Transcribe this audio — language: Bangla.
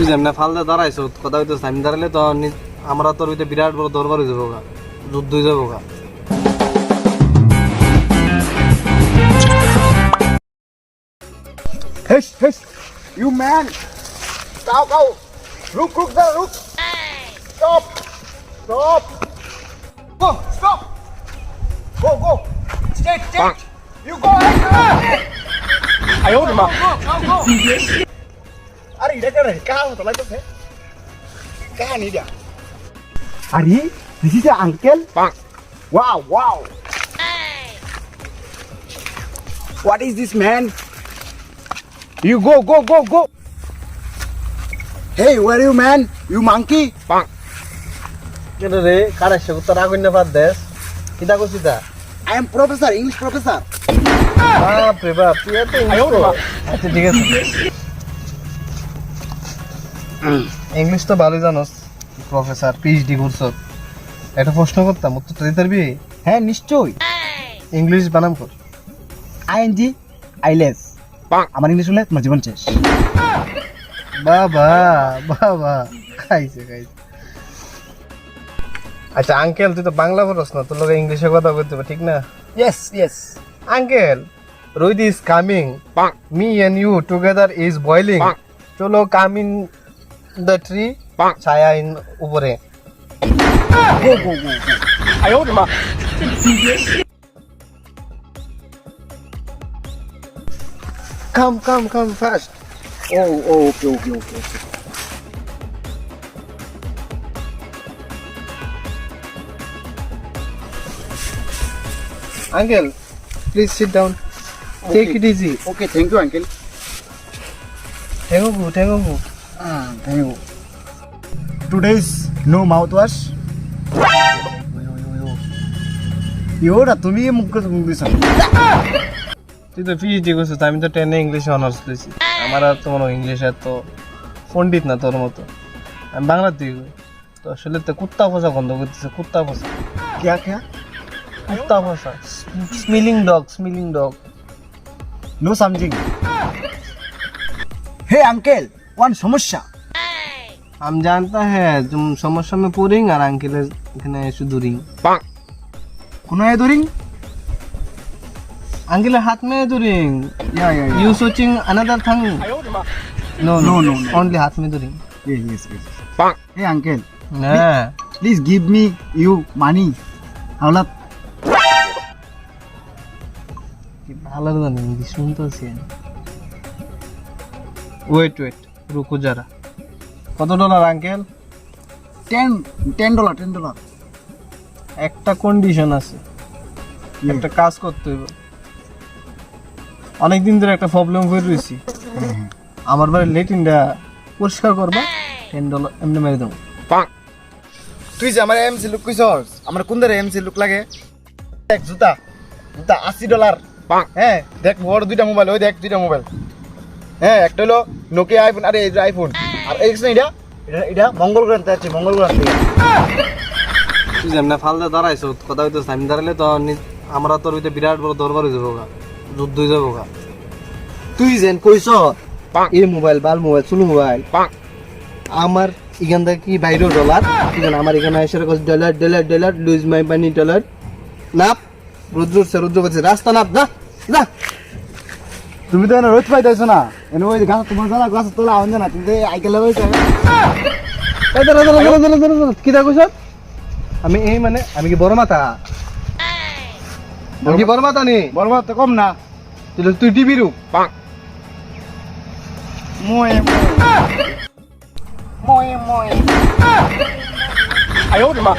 তুই যেমনে ফালতে দাঁড়াইছ কথা হইতে আমি দাঁড়ালে তো আমরা তোর হইতে বিরাট বড় দরবার হয়ে যাব গা যুদ্ধ হয়ে যাব গা Hush, hush. You man. Go, go. Look, look there, look. Stop. Stop. Go, stop. Go, go. Straight, straight. You go ahead. I hold him up. আরে এটা কেন? কার মতো লাগতেছে কাহানি এটা আরে this is uncle wow wow what is this man you go go go go hey where you man you monkey পাং কেন রে? কারা সে উত্তর আগুন না পার কিতা করছি তা? I am professor English professor বাপ রে বাপ তুই এত আচ্ছা ঠিক আছে। ইংলিশ তো ভালোই জানোস প্রফেসর পিএইচডি করছ একটা প্রশ্ন করতাম উত্তরটা দিতে পারবি? হ্যাঁ নিশ্চয়ই। ইংলিশ বানাম কর আইএনজি আইলেস। আমার ইংলিশ হলে তোমার জীবন শেষ। বাবা বাবা। খাইছে খাইছে। আচ্ছা আঙ্কেল তুই তো বাংলা পড়স না তোর লোক ইংলিশে কথা বলতে হবে ঠিক না? Yes yes uncle Rohit is coming me and you together is boiling চলো কাম ইন দ্য ট্রি ছায়া ইন উপরে গো গো গো আই ওর মা come come come fast oh oh okay okay okay okay uncle please sit down take it easy okay thank you uncle ঠেঙ্গু ঠেঙ্গু Ah, thank you. Today's no mouthwash. ইয়োরা তুমি মুখ করে মুখ দিছ তুই তো পিএইচডি করছিস আমি তো টেনে ইংলিশে অনার্স করেছি আমার আর তোমার ইংলিশ এত পণ্ডিত না তোর মতো। আমি বাংলা তুই তো আসলে তো কুত্তা ফসা বন্ধ করতেছে কুত্তা ফসা ক্যা ক্যা কুত্তা ফসা smiling dog smiling dog no something hey uncle one সমস্যা हम जानता है तुम समस्या में पूरिंग और अंकिल এখানে শুধু রিং কোনো এ দরিং अंकिल हाथ में दो ring yeah yeah you searching another thing no No, no, no. only हाथ में दो ring Yes, yes, yes. Hey, uncle, হ্যাঁ please give me you money. হাওলাত কি ভালো জানি ইংলিশ শুনতে আছি ওয়েট ওয়েট রুকো যারা কত dollar uncle ten ten dollar ten dollar একটা কন্ডিশন আছে। একটা কাজ করতে হইব। অনেকদিন ধরে একটা প্রবলেম হয়ে রয়েছি। আমার বাড়ির লেটিনটা পরিষ্কার করবা। টেন ডলার এমনি মেরে দেবো। তুই যে আমার এমসি লুক কইছস আমার কোন ধরে এমসি লুক লাগে? দেখ জুতা। জুতা আশি ডলার হ্যাঁ দেখ বড় দুইটা মোবাইল ওই দেখ দুইটা মোবাইল হ্যাঁ একটা হলো নোকিয়া আইফোন আরে এই আইফোন আর এই এটা এটা মঙ্গল গ্রহ আছে মঙ্গল গ্রহ তুই যেমন ফালতে দাঁড়াইছ, কথা হইতে আমি দাঁড়ালে তো নি- আমরা তোর হইতে বিরাট বড় দরবার হয়ে যাব যুদ্ধ হয়ে যাব তুই যেন কইছ, এই মোবাইল, বাল মোবাইল, চুলু মোবাইল, আমার এখান থেকে কি বাইরে ডলার আছে আমার এখানে এসে কইছ dollar dollar dollar, lose my money dollar. নাপ, রুদ্র উঠছে, রুদ্র বলছে, রাস্তা নাপ, যা যা। তুমি তো রোজ পাইতেছো না। এনে ওই গাছ তোমার জানা গাছ তোলা আউন না তুমি আইকেল। কি দা কইছ আমি এই মানে আমি কি বড় মাথা? আমি কি বড় মাথা নি? বলব তো কম না। তুই তুই টিভি রূপ। মই মই মই আয় ওরে মা